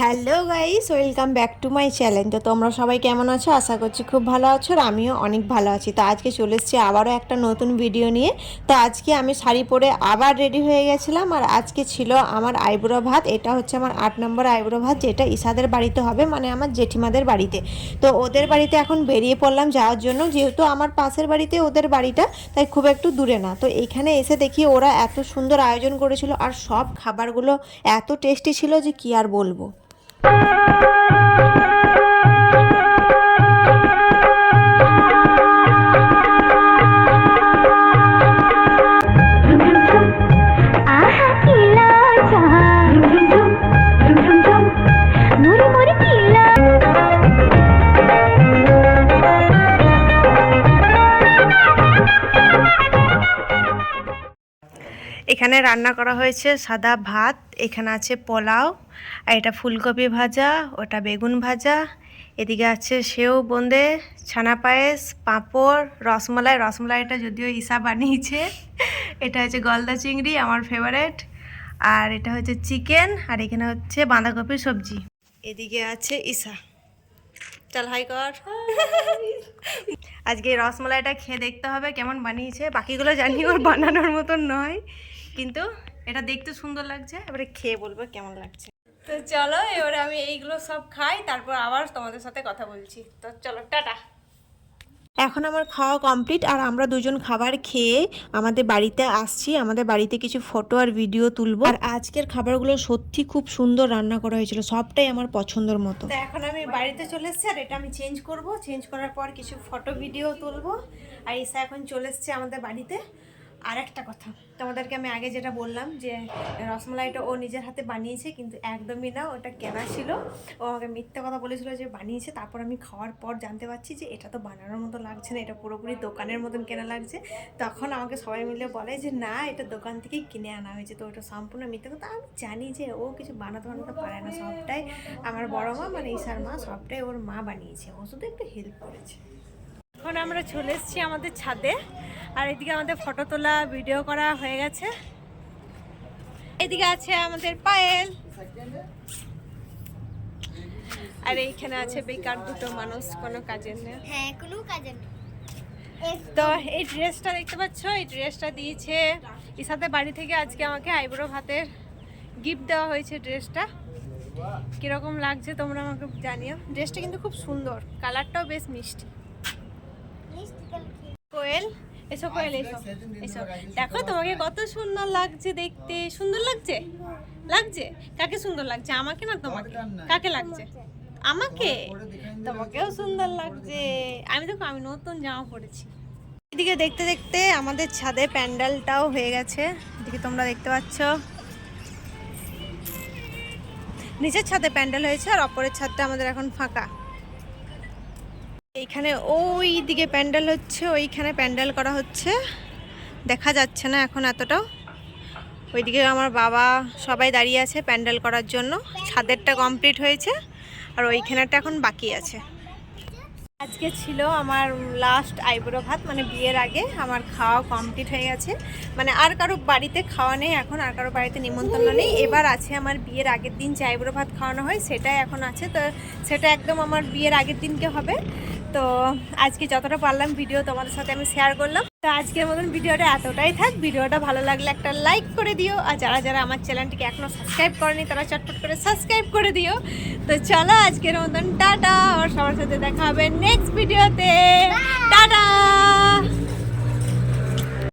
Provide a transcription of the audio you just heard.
Hello guys, welcome back to my channel. তো তোমরা সবাই কেমন আছো? আশা করছি খুব ভালো আছো আর আমিও অনেক ভালো আছি। তো আজকে চলে এসেছি আবারও একটা নতুন ভিডিও নিয়ে। তো আজকে আমি শাড়ি পরে আবার রেডি হয়ে গেছিলাম আর আজকে ছিল আমার আইব্রো ভাত। এটা হচ্ছে আমার আট নম্বর আইব্রো ভাত, যেটা ইসাদের বাড়িতে হবে মানে আমার জেঠিমাদের বাড়িতে। তো ওদের বাড়িতে এখন বেরিয়ে পড়লাম যাওয়ার জন্য, যেহেতু আমার পাশের বাড়িতে ওদের বাড়িটা, তাই খুব একটু দূরে না। তো এখানে এসে দেখি ওরা এত সুন্দর আয়োজন করেছিল আর সব খাবারগুলো এত টেস্টি ছিল যে কি আর বলব। Thank you. এখানে রান্না করা হয়েছে সাদা ভাত, এখানে আছে পোলাও, আর এটা ফুলকপি ভাজা, ওটা বেগুন ভাজা, এদিকে আছে সেও বোঁদে, ছানা পায়েস, পাঁপড়, রসমলাই, রসমালাইটা যদিও ইসা বানিয়েছে, এটা হচ্ছে গলদা চিংড়ি, আমার ফেভারেট আর এটা হচ্ছে চিকেন, আর এখানে হচ্ছে বাঁধাকপির সবজি। এদিকে আছে ইসা চল হাই কর। আজকে রসমলাইটা খেয়ে দেখতে হবে কেমন বানিয়েছে, বাকিগুলো জানি ওর বানানোর মতন নয়। কিন্তু এটা দেখতে সুন্দর লাগছে। এবারে খেয়ে বলব কেমন লাগছে। তো চলো এবারে আমি এইগুলো সব খাই তারপর আবার তোমাদের সাথে কথা বলছি। তো চলো টাটা। এখন আমার খাওয়া কমপ্লিট আর আমরা দুজন খাবার খেয়ে আমাদের বাড়িতে আসছি। আমাদের বাড়িতে কিছু ফটো আর ভিডিও তুলবো। আর আজকের খাবারগুলো সত্যি খুব সুন্দর রান্না করা হয়েছিল সবটাই আমার পছন্দের মতো। এখন আমি বাড়িতে চলে এসেছি আর এটা আমি চেঞ্জ করব। চেঞ্জ করার পর কিছু ফটো ভিডিও তুলবো। আর এসে এখন চলে এসেছে আমাদের বাড়িতে। আর একটা কথা। তোমাদেরকে আমি আগে যেটা বললাম যে, রসমালাইটা ও নিজের হাতে বানিয়েছে, কিন্তু একদমই না, ওটা কেনা ছিল। ও আমাকে মিথ্যে কথা বলেছিল যে বানিয়েছে, তারপর আমি খাওয়ার পর জানতে পারছি যে এটা তো বানানোর মতো লাগছে না, এটা পুরোপুরি দোকানের মতন কেনা লাগছে। তখন আমাকে সবাই মিলে বলে যে, না, এটা দোকান থেকেই কিনে আনা হয়েছে, তো ওটা সম্পূর্ণ মিথ্যা কথা। আমি জানি যে ও কিছু বানাতে বানাতে পারে না, সবটাই আমার বড় মা মানে ঈশার মা, সবটাই ওর মা বানিয়েছে। ও শুধু একটু হেল্প করেছে। এখন আমরা চলে এসেছি আমাদের ছাদে। আর এদিকে আমাদের ফটো তোলা ভিডিও করা হয়ে গেছে। এদিকে আছে আমাদের পায়েল। আর এইখানে আছে বেকার দুটো মানুষ কোনো কাজের নেই। হ্যাঁ কোনো কাজে নেই। তো এই ড্রেসটা দেখতে পাচ্ছ? এই ড্রেসটা দিয়েছে ইসাতে বাড়ি থেকে আজকে আমাকে আইব্রো ভাতের গিফট দেওয়া হয়েছে ড্রেসটা। কীরকম লাগছে তোমরা আমাকে জানিও। ড্রেসটা কিন্তু খুব সুন্দর কালারটাও বেশ মিষ্টি। এসো কোয়েল এসো এসো দেখো তোমাকে কত সুন্দর লাগছে দেখতে সুন্দর লাগছে লাগছে কাকে সুন্দর লাগছে আমাকে না তোমাকে কাকে লাগছে আমাকে তোমাকেও সুন্দর লাগছে আমি দেখো আমি নতুন জামা পরেছি এদিকে দেখতে দেখতে আমাদের ছাদে প্যান্ডেলটাও হয়ে গেছে। এদিকে তোমরা দেখতে পাচ্ছ। নিচের ছাদে প্যান্ডেল হয়েছে আর অপরের ছাদটা আমাদের এখন ফাঁকা। এইখানে ওই দিকে প্যান্ডেল হচ্ছে, ওইখানে প্যান্ডেল করা হচ্ছে। দেখা যাচ্ছে না এখন এতটাও। ওইদিকে আমার বাবা সবাই দাঁড়িয়ে আছে প্যান্ডেল করার জন্য। ছাদেরটা কমপ্লিট হয়েছে, আর ওইখানেটা এখন বাকি আছে। আজকে ছিল আমার লাস্ট আইব্রো ভাত মানে বিয়ের আগে। আমার খাওয়া কমপ্লিট হয়ে গেছে। মানে আর কারও বাড়িতে খাওয়া নেই এখন, আর কারও বাড়িতে নিমন্ত্রণ নেই। এবার আছে আমার বিয়ের আগের দিন যে আইব্রো ভাত খাওয়ানো হয়, সেটাই এখন আছে। তো সেটা একদম আমার বিয়ের আগের দিনকে হবে। তো আজকে যতটা পারলাম ভিডিও তোমাদের সাথে আমি শেয়ার করলাম। তো আজকের মতন ভিডিওটা এতটাই থাক। ভিডিওটা ভালো লাগলে একটা লাইক করে দিও। আর যারা যারা আমার চ্যানেলটিকে এখনও সাবস্ক্রাইব করেনি, তারা চটপট করে সাবস্ক্রাইব করে দিও। তো চলো আজকের মতন, টাটা। আর সবার সাথে দেখা হবে নেক্সট ভিডিওতে টাটা!